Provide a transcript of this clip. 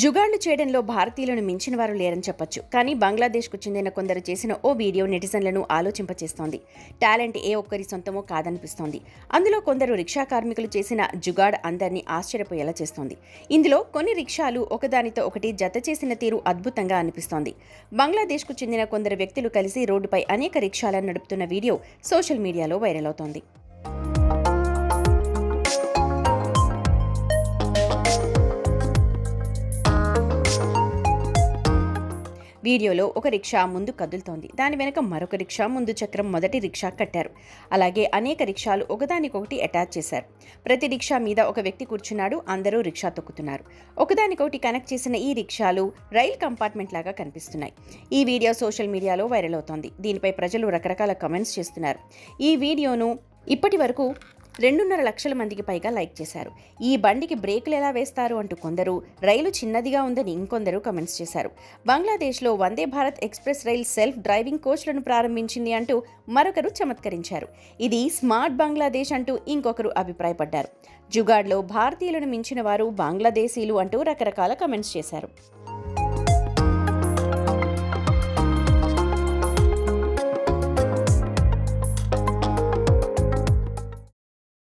జుగాళ్ళు చేయడంలో భారతీయులను మించిన వారు లేరని చెప్పొచ్చు. కానీ బంగ్లాదేశ్కు చెందిన కొందరు చేసిన ఓ వీడియో నెటిజన్లను ఆలోచింపచేస్తోంది. టాలెంట్ ఏ ఒక్కరి సొంతమో కాదనిపిస్తోంది. అందులో కొందరు రిక్షా కార్మికులు చేసిన జుగాడ్ అందరినీ ఆశ్చర్యపోయేలా చేస్తోంది. ఇందులో కొన్ని రిక్షాలు ఒకదానితో ఒకటి జత చేసిన తీరు అద్భుతంగా అనిపిస్తోంది. బంగ్లాదేశ్కు చెందిన కొందరు వ్యక్తులు కలిసి రోడ్డుపై అనేక రిక్షాలను నడుపుతున్న వీడియో సోషల్ మీడియాలో వైరల్ అవుతోంది. వీడియోలో ఒక రిక్షా ముందు కదులుతోంది. దాని వెనక మరొక రిక్షా ముందు చక్రం మొదటి రిక్షా కట్టారు. అలాగే అనేక రిక్షాలు ఒకదానికొకటి అటాచ్ చేశారు. ప్రతి రిక్షా మీద ఒక వ్యక్తి కూర్చున్నాడు. అందరూ రిక్షా తొక్కుతున్నారు. ఒకదానికొకటి కనెక్ట్ చేసిన ఈ రిక్షాలు రైల్ కంపార్ట్మెంట్ లాగా కనిపిస్తున్నాయి. ఈ వీడియో సోషల్ మీడియాలో వైరల్ అవుతోంది. దీనిపై ప్రజలు రకరకాల కమెంట్స్ చేస్తున్నారు. ఈ వీడియోను ఇప్పటి వరకు రెండున్నర లక్షల మందికి పైగా లైక్ చేశారు. ఈ బండికి బ్రేకులు ఎలా వేస్తారు అంటూ కొందరు రైలు చిన్నదిగా ఉందని ఇంకొందరు కమెంట్స్ చేశారు. బంగ్లాదేశ్లో Vande Bharat express rail self driving కోచ్లను ప్రారంభించింది అంటూ మరొకరు చమత్కరించారు. ఇది స్మార్ట్ బంగ్లాదేశ్ అంటూ ఇంకొకరు అభిప్రాయపడ్డారు. జుగాడ్లో భారతీయులను మించిన వారు బంగ్లాదేశీలు అంటూ రకరకాల కమెంట్స్ చేశారు.